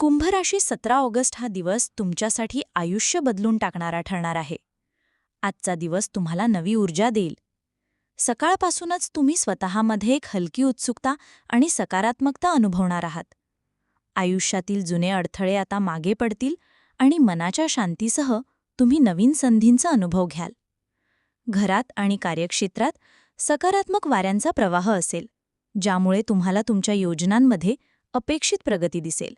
कुंभ राशी सतरा ऑगस्ट हा दिवस तुमच्यासाठी आयुष्य बदलून टाकणारा ठरणार आहे. आजचा दिवस तुम्हाला नवी ऊर्जा देईल. सकाळपासूनच तुम्ही स्वतःमध्ये एक हलकी उत्सुकता आणि सकारात्मकता अनुभवणार आहात. आयुष्यातील जुने अडथळे आता मागे पडतील आणि मनाच्या शांतीसह तुम्ही नवीन संधींचा अनुभव घ्याल. घरात आणि कार्यक्षेत्रात सकारात्मक वाऱ्यांचा प्रवाह असेल ज्यामुळे तुम्हाला तुमच्या योजनांमध्ये अपेक्षित प्रगती दिसेल.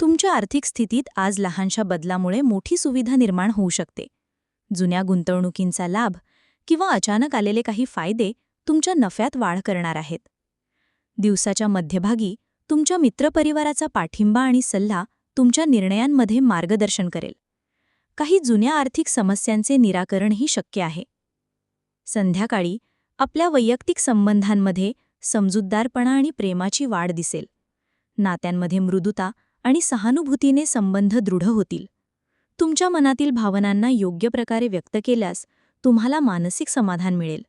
तुमच्या आर्थिक स्थितीत आज लहानशा बदलामुळे मोठी सुविधा निर्माण होऊ शकते. जुन्या गुंतवणुकींचा लाभ किंवा अचानक आलेले काही फायदे तुमच्या नफ्यात वाढ करणार आहेत. दिवसाच्या मध्यभागी तुमच्या मित्रपरिवाराचा पाठिंबा आणि सल्ला तुमच्या निर्णयांमध्ये मार्गदर्शन करेल. काही जुन्या आर्थिक समस्यांचे निराकरणही शक्य आहे. संध्याकाळी आपल्या वैयक्तिक संबंधांमध्ये समजूतदारपणा आणि प्रेमाची वाढ दिसेल. नात्यांमध्ये मृदुता आणि सहानुभूतीने संबंध दृढ होतील. तुमच्या मनातील भावनांना योग्य प्रकारे व्यक्त केल्यास तुम्हाला मानसिक समाधान मिळेल.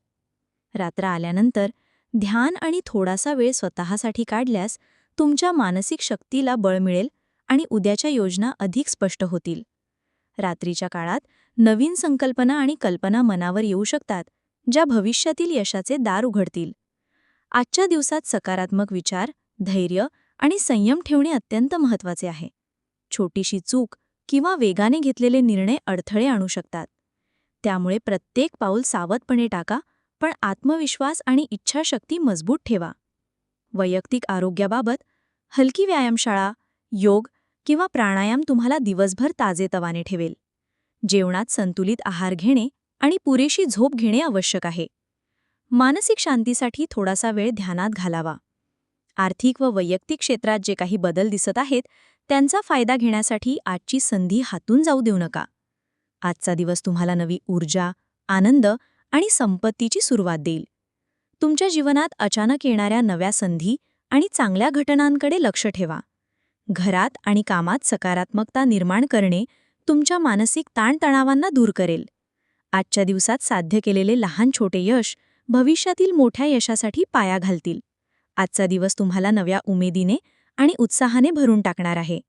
रात्र आल्यानंतर ध्यान आणि थोडासा वेळ स्वतःसाठी काढल्यास तुमच्या मानसिक शक्तीला बळ मिळेल आणि उद्याच्या योजना अधिक स्पष्ट होतील. रात्रीच्या काळात नवीन संकल्पना आणि कल्पना मनावर येऊ शकतात ज्या भविष्यातील यशाचे दार उघडतील. आजच्या दिवसात सकारात्मक विचार धैर्य आणि संयम ठेवणे अत्यंत महत्त्वाचे आहे. छोटीशी चूक किंवा वेगाने घेतलेले निर्णय अडथळे आणू शकतात. त्यामुळे प्रत्येक पाऊल सावधपणे टाका पण आत्मविश्वास आणि इच्छाशक्ती मजबूत ठेवा. वैयक्तिक आरोग्याबाबत हलकी व्यायामशाळा योग किंवा प्राणायाम तुम्हाला दिवसभर ताजेतवाने ठेवेल. जेवणात संतुलित आहार घेणे आणि पुरेशी झोप घेणे आवश्यक आहे. मानसिक शांतीसाठी थोडासा वेळ ध्यानात घालावा. आर्थिक व वैयक्तिक क्षेत्रात जे काही बदल दिसत आहेत त्यांचा फायदा घेण्यासाठी आजची संधी हातून जाऊ देऊ नका. आजचा दिवस तुम्हाला नवी ऊर्जा आनंद आणि संपत्तीची सुरुवात देईल. तुमच्या जीवनात अचानक येणाऱ्या नव्या संधी आणि चांगल्या घटनांकडे लक्ष ठेवा. घरात आणि कामात सकारात्मकता निर्माण करणे तुमच्या मानसिक ताणतणावांना दूर करेल. आजच्या दिवसात साध्य केलेले लहान छोटे यश भविष्यातील मोठ्या यशासाठी पाया घालतील. आजचा दिवस तुम्हाला नव्या उमेदीने आणि उत्साहाने भरून टाकणार आहे.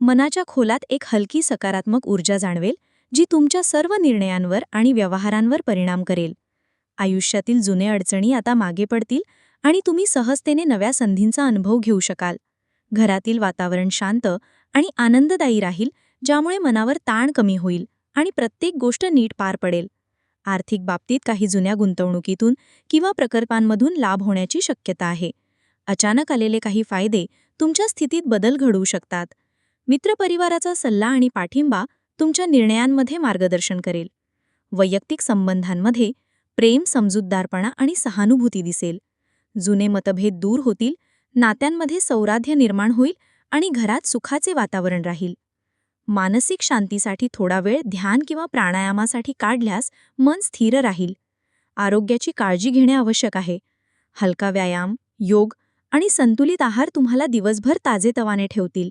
मनाच्या खोलात एक हलकी सकारात्मक ऊर्जा जाणवेल जी तुमच्या सर्व निर्णयांवर आणि व्यवहारांवर परिणाम करेल. आयुष्यातील जुने अडचणी आता मागे पडतील आणि तुम्ही सहजतेने नव्या संधींचा अनुभव घेऊ शकाल. घरातील वातावरण शांत आणि आनंददायी राहील ज्यामुळे मनावर ताण कमी होईल आणि प्रत्येक गोष्ट नीट पार पडेल. आर्थिक बाबतीत काही जुन्या गुंतवणुकीतून किंवा प्रकल्पांमधून लाभ होण्याची शक्यता आहे. अचानक आलेले काही फायदे तुमच्या स्थितीत बदल घडवू शकतात. मित्रपरिवाराचा सल्ला आणि पाठिंबा तुमच्या निर्णयांमध्ये मार्गदर्शन करेल. वैयक्तिक संबंधांमध्ये प्रेम समजूतदारपणा आणि सहानुभूती दिसेल. जुने मतभेद दूर होतील नात्यांमध्ये सौराध्य निर्माण होईल आणि घरात सुखाचे वातावरण राहील. मानसिक शांतीसाठी थोडा वेळ ध्यान किंवा प्राणायामासाठी काढल्यास मन स्थिर राहील. आरोग्याची काळजी घेणे आवश्यक आहे. हलका व्यायाम योग आणि संतुलित आहार तुम्हाला दिवसभर ताजेतवाने ठेवतील.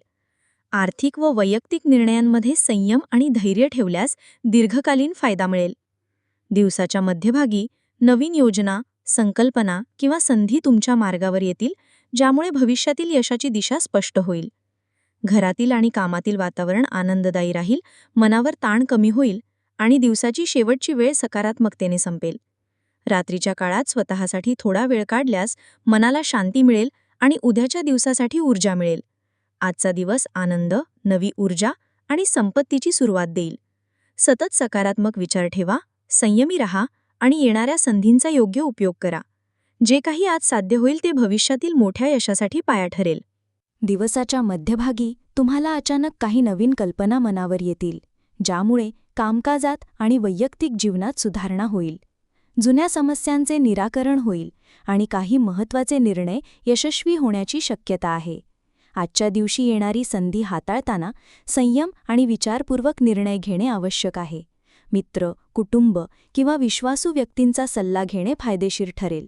आर्थिक व वैयक्तिक निर्णयांमध्ये संयम आणि धैर्य ठेवल्यास दीर्घकालीन फायदा मिळेल. दिवसाच्या मध्यभागी नवीन योजना संकल्पना किंवा संधी तुमच्या मार्गावर येतील ज्यामुळे भविष्यातील यशाची दिशा स्पष्ट होईल. घरातील आणि कामातील वातावरण आनंददायी राहील मनावर ताण कमी होईल आणि दिवसाची शेवटची वेळ सकारात्मकतेने संपेल. रात्रीच्या काळात स्वतःसाठी थोडा वेळ काढल्यास मनाला शांती मिळेल आणि उद्याच्या दिवसासाठी ऊर्जा मिळेल. आजचा दिवस आनंद नवी ऊर्जा आणि संपत्तीची सुरुवात देईल. सतत सकारात्मक विचार ठेवा संयमी रहा आणि येणाऱ्या संधींचा योग्य उपयोग करा. जे काही आज साध्य होईल ते भविष्यातील मोठ्या यशासाठी पाया ठरेल. दिवसाच्या मध्यभागी तुम्हाला अचानक काही नवीन कल्पना मनावर येतील ज्यामुळे कामकाजात आणि वैयक्तिक जीवनात सुधारणा होईल. जुन्या समस्यांचे निराकरण होईल आणि काही महत्त्वाचे निर्णय यशस्वी होण्याची शक्यता आहे. आजच्या दिवशी येणारी संधी हाताळताना संयम आणि विचारपूर्वक निर्णय घेणे आवश्यक आहे. मित्र कुटुंब किंवा विश्वासू व्यक्तींचा सल्ला घेणे फायदेशीर ठरेल.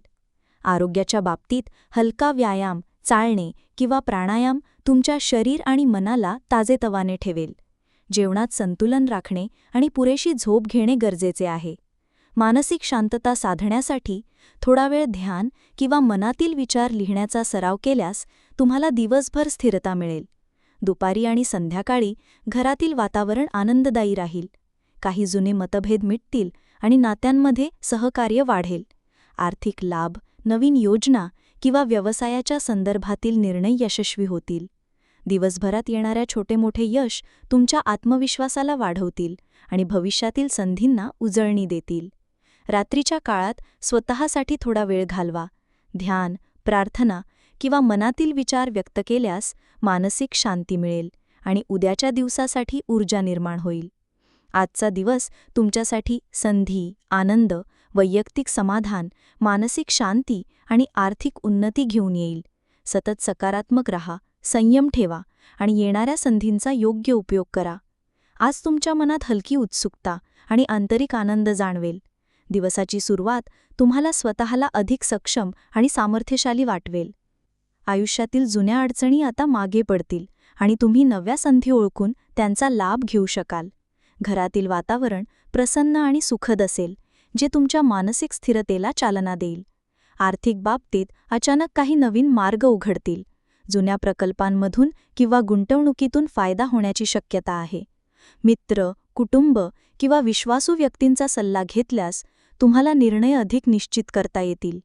आरोग्याच्या बाबतीत हलका व्यायाम चालणे किंवा प्राणायाम तुमच्या शरीर आणि मनाला ताजेतवाने ठेवेल. जेवणात संतुलन राखणे आणि पुरेशी झोप घेणे गरजेचे आहे. मानसिक शांतता साधण्यासाठी थोडा वेळ ध्यान किंवा मनातील विचार लिहिण्याचा सराव केल्यास तुम्हाला दिवसभर स्थिरता मिळेल. दुपारी आणि संध्याकाळी घरातील वातावरण आनंददायी राहील. काही जुने मतभेद मिटतील आणि नात्यांमध्ये सहकार्य वाढेल. आर्थिक लाभ नवीन योजना किंवा व्यवसायाच्या संदर्भातील निर्णय यशस्वी होतील. दिवसभरात येणाऱ्या छोटे मोठे यश तुमच्या आत्मविश्वासाला वाढवतील आणि भविष्यातील संधींना उजळणी देतील. रात्रीच्या काळात स्वतःसाठी थोडा वेळ घालवा. ध्यान प्रार्थना किंवा मनातील विचार व्यक्त केल्यास मानसिक शांती मिळेल आणि उद्याच्या दिवसासाठी ऊर्जा निर्माण होईल. आजचा दिवस तुमच्यासाठी संधी आनंद वैयक्तिक समाधान मानसिक शांती आणि आर्थिक उन्नती घेऊन येईल. सतत सकारात्मक रहा संयम ठेवा आणि येणाऱ्या संधींचा योग्य उपयोग करा. आज तुमच्या मनात हलकी उत्सुकता आणि आंतरिक आनंद जाणवेल. दिवसाची सुरुवात तुम्हाला स्वतःला अधिक सक्षम आणि सामर्थ्यशाली वाटवेल. आयुष्यातील जुन्या अडचणी आता मागे पडतील आणि तुम्ही नव्या संधी ओळखून त्यांचा लाभ घेऊ शकाल. घरातील वातावरण प्रसन्न आणि सुखद असेल जे तुमच्या मानसिक स्थिरतेला चालना देईल. आर्थिक बाबतीत अचानक काही नवीन मार्ग उघडतील जुन्या प्रकल्पांमधून किंवा गुंतवणुकीतून फायदा होण्याची शक्यता आहे. मित्र कुटुंब किंवा विश्वासू व्यक्तींचा सल्ला घेतल्यास तुम्हाला निर्णय अधिक निश्चित करता येतील.